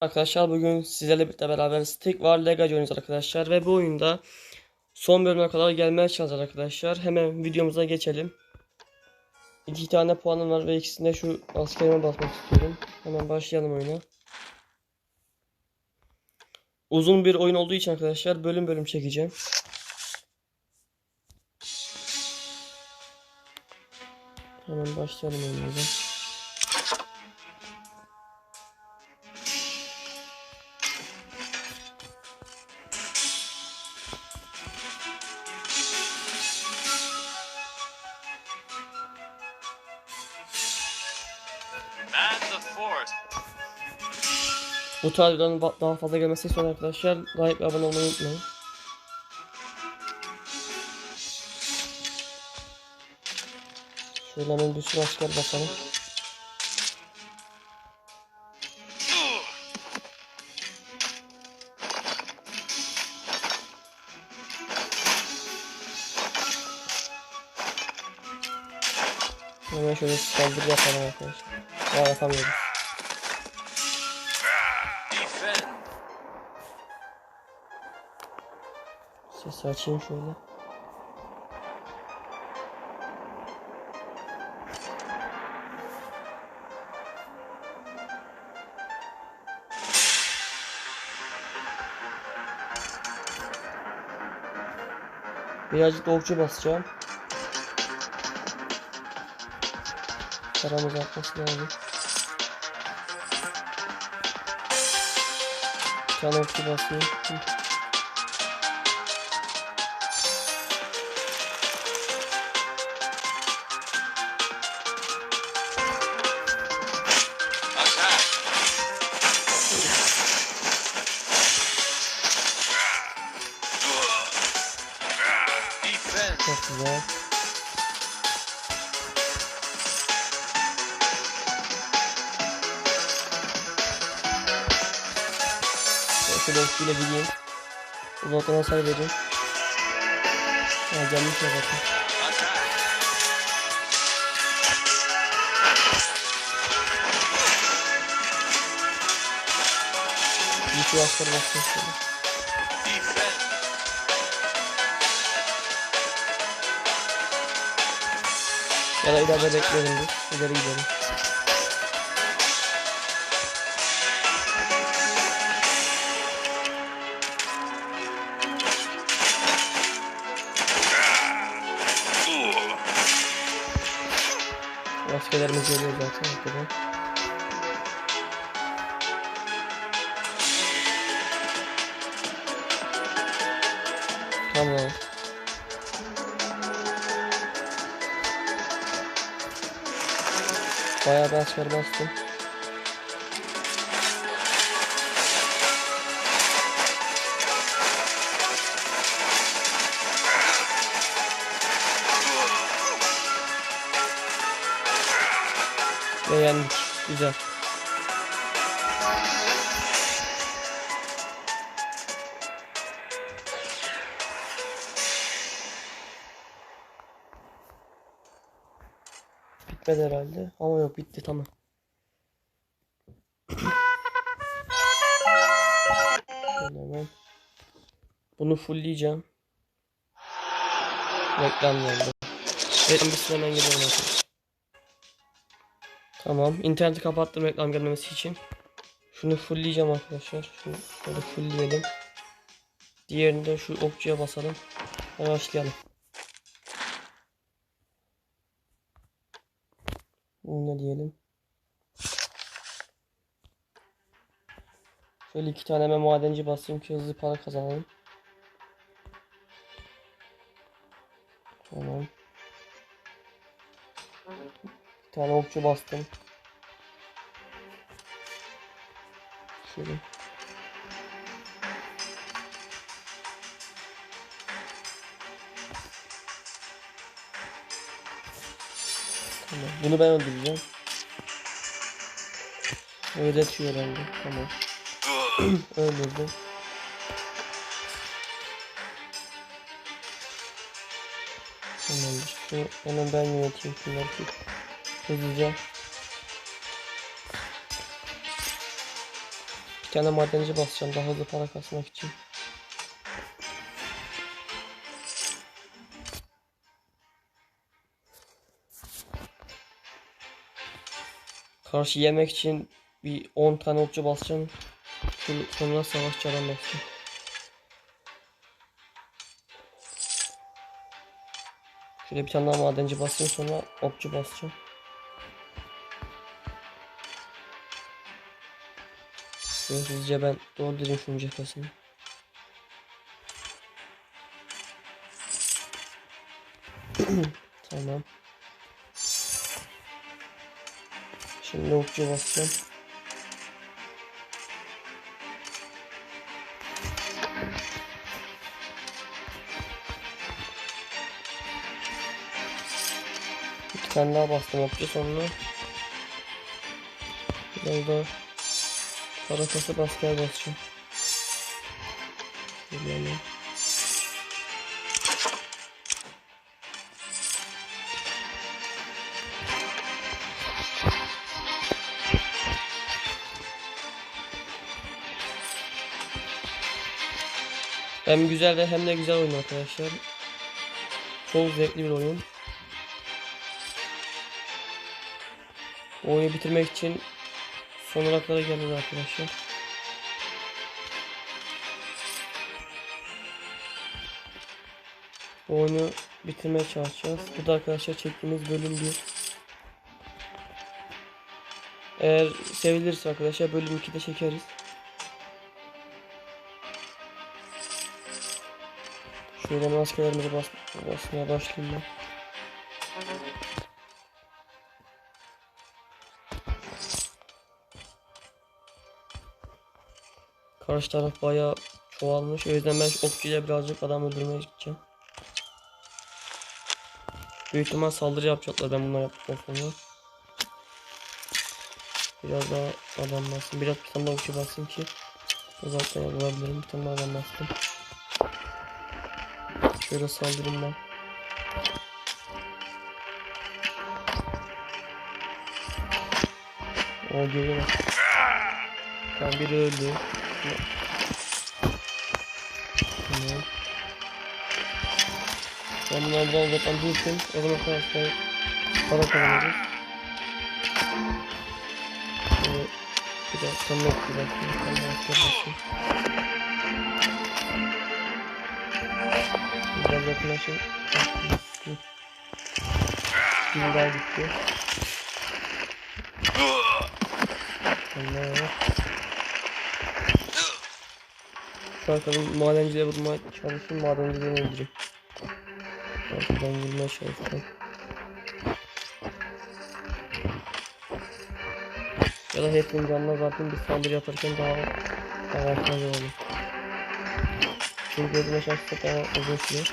Arkadaşlar bugün sizlerle birlikte beraber Stick War Legacy oynuyoruz arkadaşlar ve bu oyunda son bölüme kadar gelmeye çalışacağız arkadaşlar. Hemen videomuza geçelim. İki tane puanım var ve ikisinde şu askerime basmak istiyorum. Hemen başlayalım oyuna. Uzun bir oyun olduğu için arkadaşlar bölüm bölüm çekeceğim. Hemen başlayalım oyunumuza. Bu tarz videoların daha fazla gelmesi istiyorsanız arkadaşlar like ve abone olmayı unutmayın. Şöyle hemen bir sürü asker bakalım. Hemen şöyle saldırı yapalım arkadaşlar. Daha yapamıyoruz. Sesi açayım şöyle. Birazcık da basacağım. Paramız artması lazım. Tane okçu basayım. Çok güzel. Şöyle okçuyla gideyim. Uzaktan hasar vereyim. Ha gelmiş ya bakın. Bir sürü hasar basın şöyle. Ya da ileride bekleyelim bir. İleri gidelim. Askerlerimiz geliyor zaten arkadan. Tamam. Bayağı bir asker bastım. Ve yendik. Güzel. Bitmedi herhalde. Ama yok bitti tamam. Şöyle hemen. Bunu fullleyeceğim. Reklam geldi. Reklam bitsin hemen geliyorum arkadaşlar. Tamam. interneti kapattım reklam gelmemesi için. Şunu fullleyeceğim arkadaşlar. Şunu böyle fullleyelim. Diğerini de şu okçuya basalım. Başlayalım. Da diyelim. Şöyle iki tane hemen madenci basayım ki hızlı para kazanalım. Tamam. Bir tane okçu bastım. Şöyle. Bunu ben öldüreceğim. Öğretiyor herhalde. Tamam. Öldürdüm. Tamamdır. Şu hemen ben yöneteyim şunları. Hızlıca. Bir tane madenci basacağım daha hızlı para kasmak için. Karşı yemek için bir 10 tane okçu basacağım. Sonra savaşçı adam basacağım. Şöyle bir tane daha madenci basayım sonra okçu basacağım. Şöyle hızlıca ben doldurayım şunun cephesini. tamam. Şimdi okçu basacağım. Bir tane daha bastım okçu sonra. Biraz daha para kasıp asker basacağım. Geliyorum. Hem güzel ve hem de güzel oyun arkadaşlar. Çok zevkli bir oyun. Oyunu bitirmek için son olaraklara geldik arkadaşlar. Oyunu bitirmeye çalışacağız. Bu da arkadaşlar çektiğimiz bölüm 1. Eğer sevilirse arkadaşlar bölüm 2'de çekeriz. Şöyle maskelerimizi bas basmaya başlayayım ben. Karşı taraf bayağı çoğalmış. O yüzden ben okçuyla birazcık adam öldürmeye gideceğim. Büyük ihtimal saldırı yapacaklar ben bunları yaptıktan sonra. Biraz daha adam bastım. Biraz bir tane okçu bastım ki uzaktan vurabilirim. Bir tane adam bastım. Şöyle saldırayım ben. O geliyor. Tamam biri öldü. Tamam. Ben bunları biraz zaten büyütüm. O zaman arkadaşlar para kazanırız. Şöyle bir sonuna bir bakayım. Bir tane asker bakayım. Biraz yakınlaşın. Bir daha gitti. Allah. Şu arkadan madenciliğe vurmaya çalışayım. Madenciliğini öldüreyim. Arkadan vurmaya çalışacağım. Ya da hepsinin canına zaten bir saldırı yaparken daha avantajlı olur. Çünkü şansı çok daha uzun sürüyor.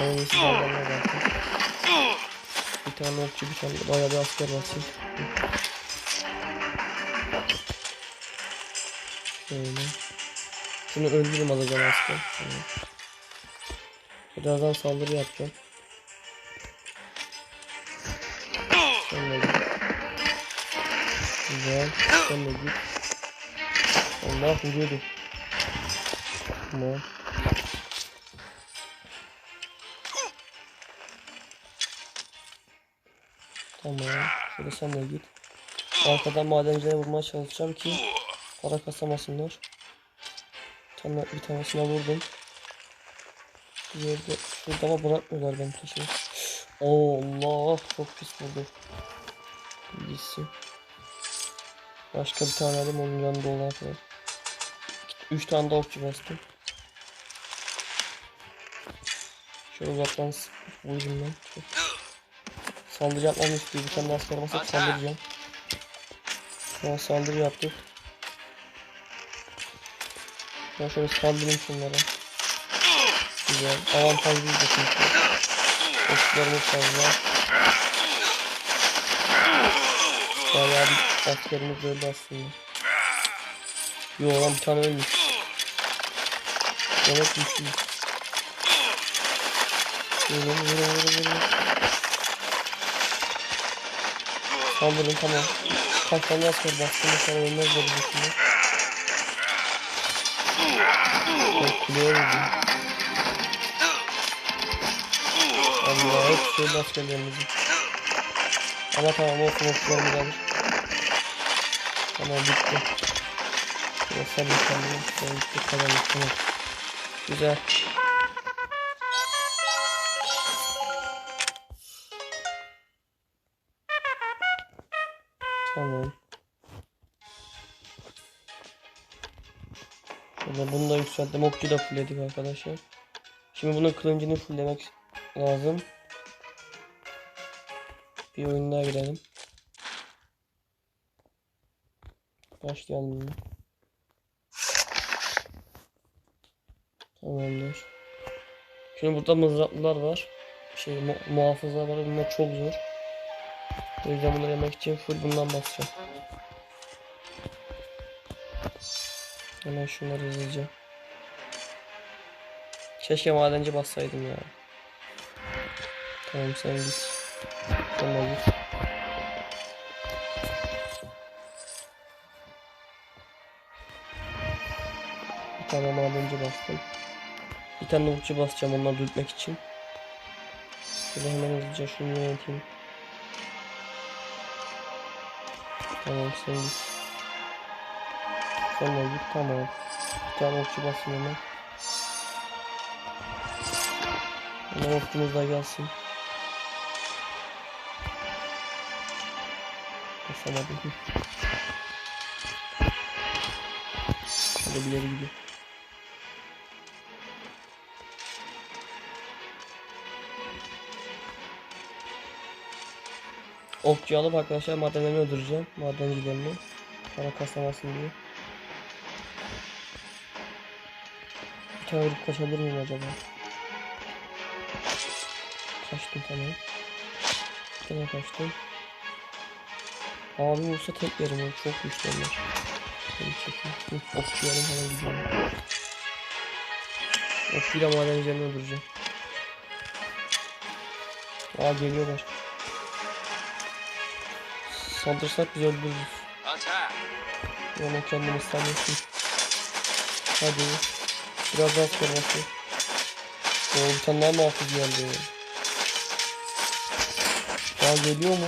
Onun iyisi canlarına zaten. Bir tane okçu bir tane bayağı bir asker basayım. Şöyle. Şunu öldürüm alacağım asker. Evet. Birazdan saldırı yapacağım. Güzel. Sen de git. Allah vuruyordu. Tamam. Tamam. Şöyle sen de git. Arkadan madencilere vurmaya çalışacağım ki para kasamasınlar. Tam bir tanesine vurdum. Bir yerde şurada ama bırakmıyorlar beni peşine. Allah çok pis vurdu. Gitsin. Başka bir tane alayım onun yanında olan kadar. Üç tane de okçu bastım. Şöyle uzaktan vurayım ben. Saldırı yapmamı istiyor. Bir tane asker basıp saldıracağım. Şu an saldırı yaptık. Ben şöyle saldırayım şunlara. Güzel. Avantajlıyız da çünkü. Okçularımız fazla. Bayağı bir askerimiz öldü aslında. Yo lan bir tane ölmüş. Demek güçlüyüz. Vurun vurun vurun vurun. Saldırın tamam. Kaç tane asker bastığında sonra ölmez dedi şimdi. Bak kuleye vurdu. Allah hep şöyle askerlerimizi. Ama tamam olsun okçularımız alır. Tamam bitti. Sabır kendine. Sonra bitti kazandık tamam. Güzel. Yükselttim. Okçu da fullledik arkadaşlar. Şimdi bunun kılıncını fulllemek lazım. Bir oyun daha girelim. Başlayalım. Tamamdır. Şimdi burada mızraklılar var. Şey mu muhafızlar var. Bunlar çok zor. O yüzden bunları yemek için full bundan basacağım. Hemen şunları hızlıca. Keşke madenci bassaydım ya. Tamam sen git. De git. Bir tane madenci bastım. Bir tane okçu basacağım onları dürtmek için. Şöyle hemen hızlıca şunu yöneteyim. Tamam sen git. De git tamam. Bir tane okçu basın hemen. Hemen okçumuz da gelsin. Basamadım. Hadi bir yere gidiyor. Okçu alıp arkadaşlar madenlerini öldüreceğim. Madencilerini. Para kasamasın diye. Bir tane vurup kaçabilir miyim acaba? Kaçtım tamam. Tane kaçtım. Abi olsa tek yerim o çok güçlü onlar. Şöyle çekeyim. Hı, Okçu yarım hemen gidiyorum. Okçuyla madencilerini öldüreceğim. Aa geliyorlar. Saldırsak biz öldürürüz. Ama kendimi sanıyorsun. Hadi. Biraz daha basıyor. Oo bir tane daha muhafız geldi. Daha geliyor mu?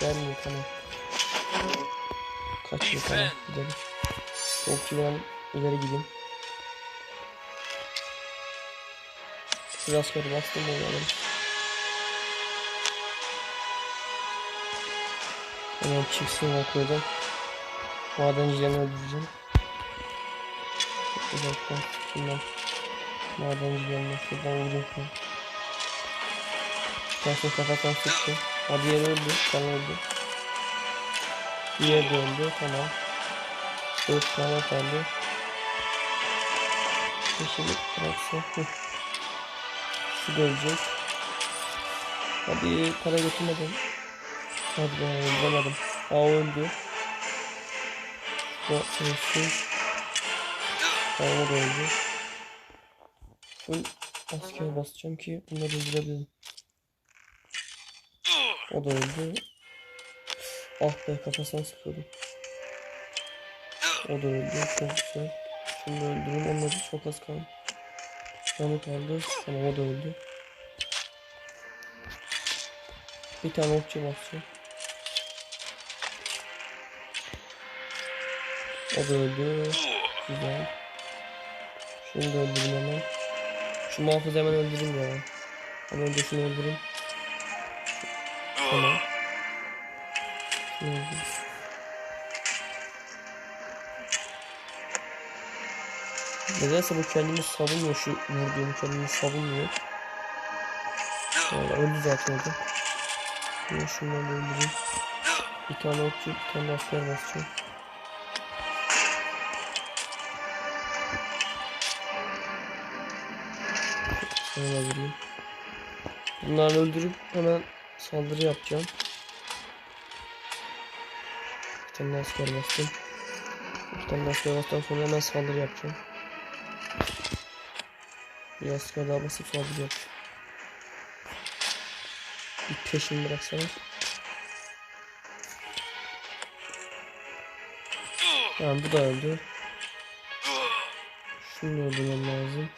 Gelmiyor tamam. Kaçıyor tamam gidelim. Okçudan ileri gideyim. Bir askeri bastım oynayalım. Hemen çıksın köyden. Madencilerini öldüreceğim. Bir dakika. Şundan. Madencilerini şuradan an. Taşın kafasına sıktı. O diğeri öldü. Sen öldü. Diğeri de öldü. Tamam. Dört tane kaldı. Şimdi bıraksa. Şu da ölecek. Hadi para götürmedim. Hadi ben öldüremedim. Aa öldü. Bu. Tamam o da öldü. Full asker basacağım ki bunları öldürebilirim. O da öldü. Ah be kafasına sıkıyordum. O da öldü. Çok güzel. Şimdi öldüreyim. Onları çok az kaldı. Canı kaldı. Tamam o da öldü. Bir tane okçu basacağım. O da öldü. Güzel. Şunu da öldüreyim hemen. Şu muhafızı hemen öldüreyim ya. Ama önce şunu öldüreyim. Tamam. Öldüreyim. Nedense bu kendini savunmuyor şu vurduğum kendini savunmuyor. Valla öldü zaten orada. Şimdi şunları da öldüreyim. Bir tane okçu, bir tane asker basacağım. Şöyle vurayım. Bunları öldürüp hemen saldırı yapacağım. Tane asker bastım. Tane asker bastıktan sonra hemen saldırı yapacağım. Bir asker daha basıp saldırı yapacağım. Bir peşimi bıraksana. Tamam bu da öldü. Şunu öldürmem lazım.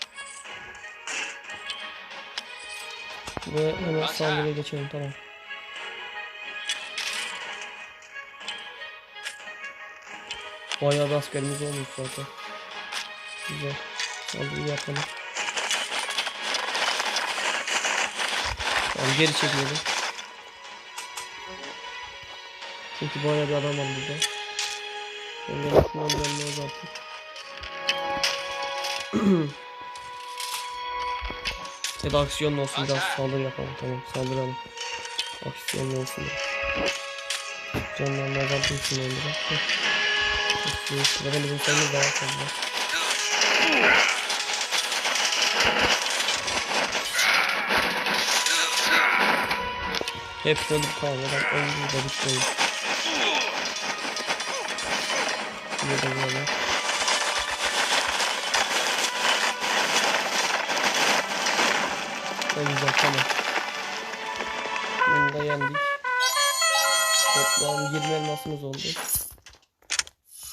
Ve hemen saldırıya geçelim tamam. Bayağı bir askerimiz olmuş zaten. Güzel. Saldırı yapalım. Tamam geri çekilelim. Çünkü bayağı bir adam var burada. De şundan canını azaltayım. Ya da aksiyonlu olsun biraz saldırı yapalım tamam saldıralım. Aksiyonlu olsun. Canlarını azaltayım şunu onlara. Zaten bizim sayımız daha fazla. Hepsi öldü tamam adam öldü de bitti. Şuraya da böyle. Ne güzel tamam. Bunu da yendik. Toplam 20 elmasımız oldu.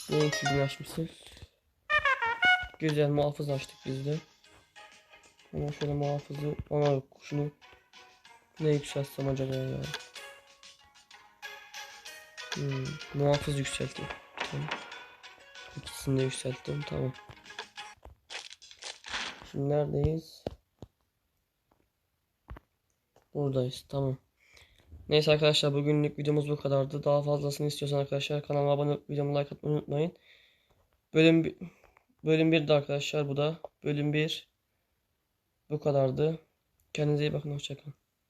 Ne ekibini açmışız. Güzel muhafız açtık biz de. Ama şöyle muhafızı ona yok şunu ne yükseltsem acaba ya? Hmm, muhafız yükselttim. Tamam. İkisini de yükselttim tamam. Şimdi neredeyiz? Buradayız tamam. Neyse arkadaşlar bugünlük videomuz bu kadardı. Daha fazlasını istiyorsan arkadaşlar kanalıma abone olup videomu like atmayı unutmayın. Bölüm bölüm 1'de arkadaşlar bu da. Bölüm 1 bu kadardı. Kendinize iyi bakın hoşçakalın.